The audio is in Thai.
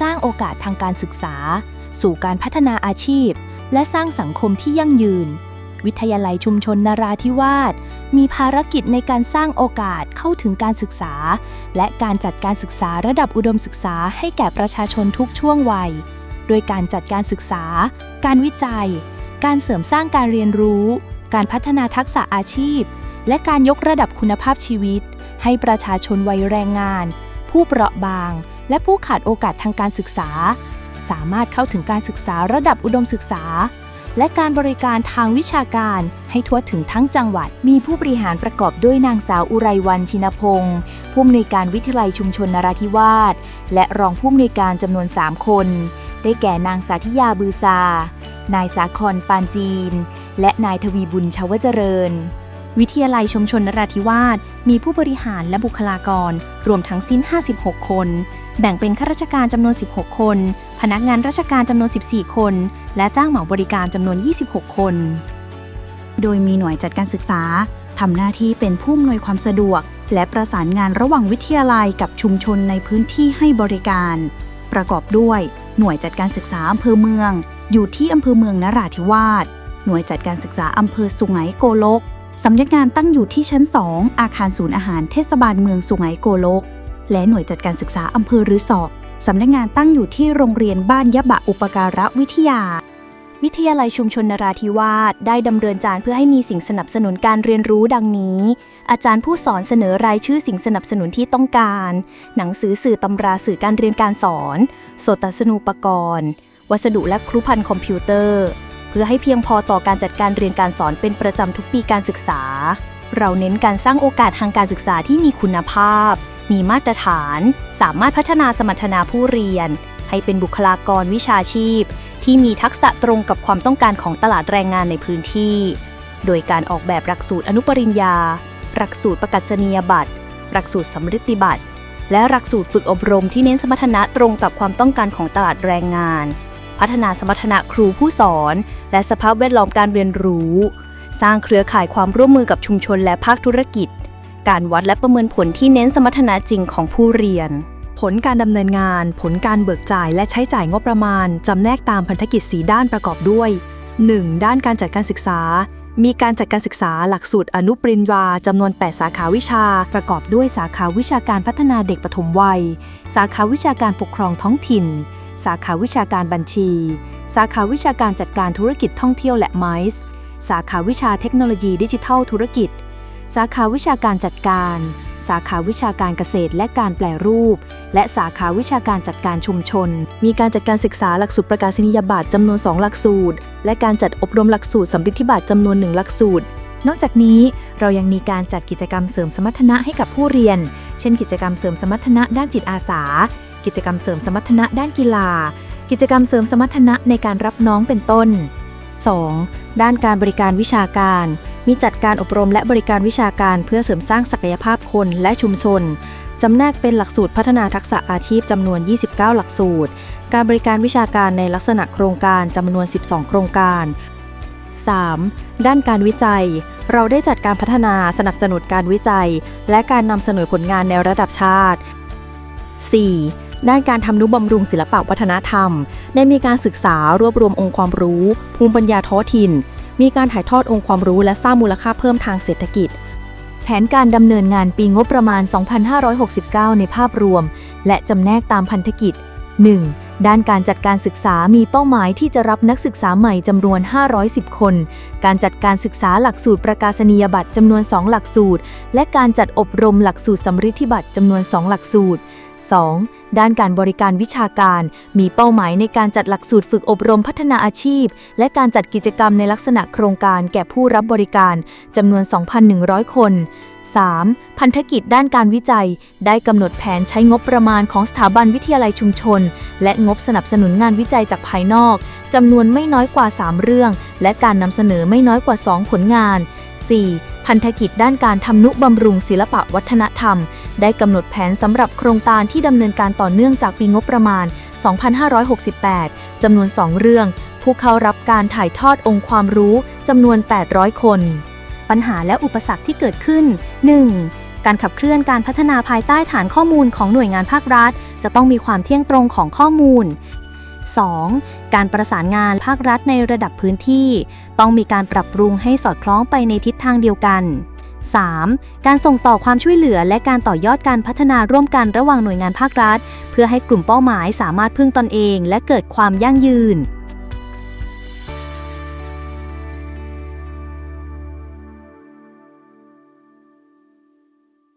สร้างโอกาสทางการศึกษา สู่การพัฒนาอาชีพ และสร้างสังคมที่ยั่งยืน วิทยาลัยชุมชนนราธิวาสมีภารกิจในการสร้างโอกาสเข้าถึงการศึกษา และการจัดการศึกษาระดับอุดมศึกษาให้แก่ประชาชนทุกช่วงวัย โดยการจัดการศึกษา การวิจัย การเสริมสร้างการเรียนรู้ การพัฒนาทักษะอาชีพ และการยกระดับคุณภาพชีวิต ให้ประชาชนวัยแรงงาน ผู้เปราะบาง และผู้ขาดโอกาสทางการศึกษา สามารถเข้าถึงการศึกษาระดับอุดมศึกษา และการบริการทางวิชาการให้ทั่วถึงทั้งจังหวัด มีผู้บริหารประกอบด้วยนางสาวอุไรวันชินพงศ์ผู้อำนวยการวิทยาลัยชุมชนนราธิวาสและรองผู้อำนวยการจำนวน 3 คน ได้แก่นางสาธิยาบือซา นายสาครปานจีน และนายทวีบุญชาวเจริญ วิทยาลัยชุมชนนราธิวาสมีผู้บริหารและบุคลากร รวมทั้งสิ้น 56 คน แบ่งเป็นข้าราชการจำนวน 16 คน พนักงานราชการจำนวน 14 คน และจ้างเหมาบริการจำนวน 26 คน โดยมีหน่วยจัดการศึกษาทำหน้าที่เป็นผู้อำนวยความสะดวก และประสานงานระหว่างวิทยาลัยกับชุมชนในพื้นที่ให้บริการ ประกอบด้วยหน่วยจัดการศึกษาอำเภอเมือง อยู่ที่อำเภอเมืองนราธิวาสหน่วยจัดการศึกษาอำเภอสุไหงโกลก สำนักงานตั้งอยู่ที่ชั้น 2 อาคารศูนย์อาหารเทศบาลเมืองสุไหงโกลก และหน่วยจัดการศึกษาอำเภอรือสอสำนักงานตั้งอยู่ที่โรงเรียนบ้านยะบะอุปการะวิทยา วิทยาลัยชุมชนนราธิวาสได้ดำเนินการเพื่อให้มีสิ่งสนับสนุนการเรียนรู้ดังนี้ อาจารย์ผู้สอนเสนอรายชื่อสิ่งสนับสนุนที่ต้องการ หนังสือสื่อตำราสื่อการเรียนการสอน โสตสนูปกรณ์ วัสดุและครุภัณฑ์คอมพิวเตอร์ เพื่อให้เพียงพอต่อการจัดการเรียนการสอนเป็นประจำทุกปีการศึกษา เราเน้นการสร้างโอกาสทางการศึกษาที่มีคุณภาพ มีมาตรฐาน สามารถพัฒนาสมรรถนะผู้เรียน ให้เป็นบุคลากรวิชาชีพ ที่มีทักษะตรงกับความต้องการของตลาดแรงงานในพื้นที่ โดยการออกแบบหลักสูตรอนุปริญญา หลักสูตรประกาศนียบัตร หลักสูตรสำฤทธิบัตร และหลักสูตรฝึกอบรมที่เน้นสมรรถนะตรงกับความต้องการของตลาดแรงงาน พัฒนาสมรรถนะครูผู้สอน และสภาพแวดล้อมการเรียนรู้ สร้างเครือข่ายความร่วมมือกับชุมชนและภาคธุรกิจ การวัดและประเมินผลที่เน้นสมรรถนะจริงของผู้เรียน ผลการดำเนินงาน ผลการเบิกจ่ายและใช้จ่ายงบประมาณจำแนกตามพันธกิจ4ด้านประกอบด้วย 1. ด้านการจัดการศึกษา มีการจัดการศึกษาหลักสูตรอนุปริญญาจำนวน 8 สาขาวิชา ประกอบด้วยสาขาวิชาการพัฒนาเด็กปฐมวัย สาขาวิชาการปกครองท้องถิ่น สาขาวิชาการบัญชี สาขาวิชาการจัดการธุรกิจท่องเที่ยวและไมซ์สาขาวิชาเทคโนโลยีดิจิทัลธุรกิจ สาขาวิชาการจัดการ สาขาวิชาการเกษตรและการแปลรูป และสาขาวิชาการจัดการชุมชน มีการจัดการศึกษาหลักสูตรประกาศนียบัตรจำนวน 2 หลักสูตร และการจัดอบรมหลักสูตรสำริดธิบัตรจำนวน 1 หลักสูตร นอกจากนี้เรายังมีการจัดกิจกรรมเสริมสมรรถนะให้กับผู้เรียน เช่น กิจกรรมเสริมสมรรถนะด้านจิตอาสา กิจกรรมเสริมสมรรถนะด้านกีฬา กิจกรรมเสริมสมรรถนะในการรับน้องเป็นต้น 2. ด้านการบริการวิชาการ มีจัดการอบรมและบริการวิชาการเพื่อเสริมสร้างศักยภาพคนและชุมชน จำแนกเป็นหลักสูตรพัฒนาทักษะอาชีพจำนวน 29 หลักสูตร การบริการวิชาการในลักษณะโครงการจำนวน 12 โครงการ 3. ด้านการวิจัย เราได้จัดการพัฒนาสนับสนุนการวิจัย และการนำเสนอผลงานในระดับชาติ 4. ด้านการทำนุบำรุงศิลปวัฒนธรรม ได้มีการศึกษารวบรวมองค์ความรู้ ภูมิปัญญาท้องถิ่น มีการถ่ายทอดองค์ความรู้และสร้างมูลค่าเพิ่มทางเศรษฐกิจ แผนการดำเนินงานปีงบประมาณ 2569 ในภาพรวม และจำแนกตามพันธกิจ 1. ด้านการจัดการศึกษามีเป้าหมายที่จะรับนักศึกษาใหม่จำนวน 510 คน การจัดการศึกษาหลักสูตรประกาศนียบัตรจำนวน 2 หลักสูตร และการจัดอบรมหลักสูตรสำริดธิบัตรจำนวน 2 หลักสูตร 2. ด้านการบริการวิชาการ มีเป้าหมายในการจัดหลักสูตรฝึกอบรมพัฒนาอาชีพ และการจัดกิจกรรมในลักษณะโครงการแก่ผู้รับบริการจำนวน 2,100 คน 3. พันธกิจด้านการวิจัย ได้กำหนดแผนใช้งบประมาณของสถาบันวิทยาลัยชุมชน และงบสนับสนุนงานวิจัยจากภายนอกจำนวนไม่น้อยกว่า 3 เรื่อง และการนำเสนอไม่น้อยกว่า 2 ผลงาน 4. พันธกิจด้านการทำนุบำรุงศิลปะวัฒนธรรม ได้กำหนดแผนสำหรับโครงการที่ดำเนินการต่อเนื่องจากปีงบประมาณ 2568 จำนวน 2 เรื่อง ผู้เข้ารับการถ่ายทอดองค์ความรู้จำนวน 800 คน ปัญหาและอุปสรรคที่เกิดขึ้น 1. การขับเคลื่อนการพัฒนาภายใต้ฐานข้อมูลของหน่วยงานภาครัฐ จะต้องมีความเที่ยงตรงของข้อมูล 2. การประสานงานภาครัฐในระดับพื้นที่ ต้องมีการปรับปรุงให้สอดคล้องไปในทิศทางเดียวกัน 3. การส่งต่อความช่วยเหลือและการต่อยอดการพัฒนาร่วมกันระหว่างหน่วยงานภาครัฐ เพื่อให้กลุ่มเป้าหมายสามารถพึ่งตนเอง และเกิดความยั่งยืน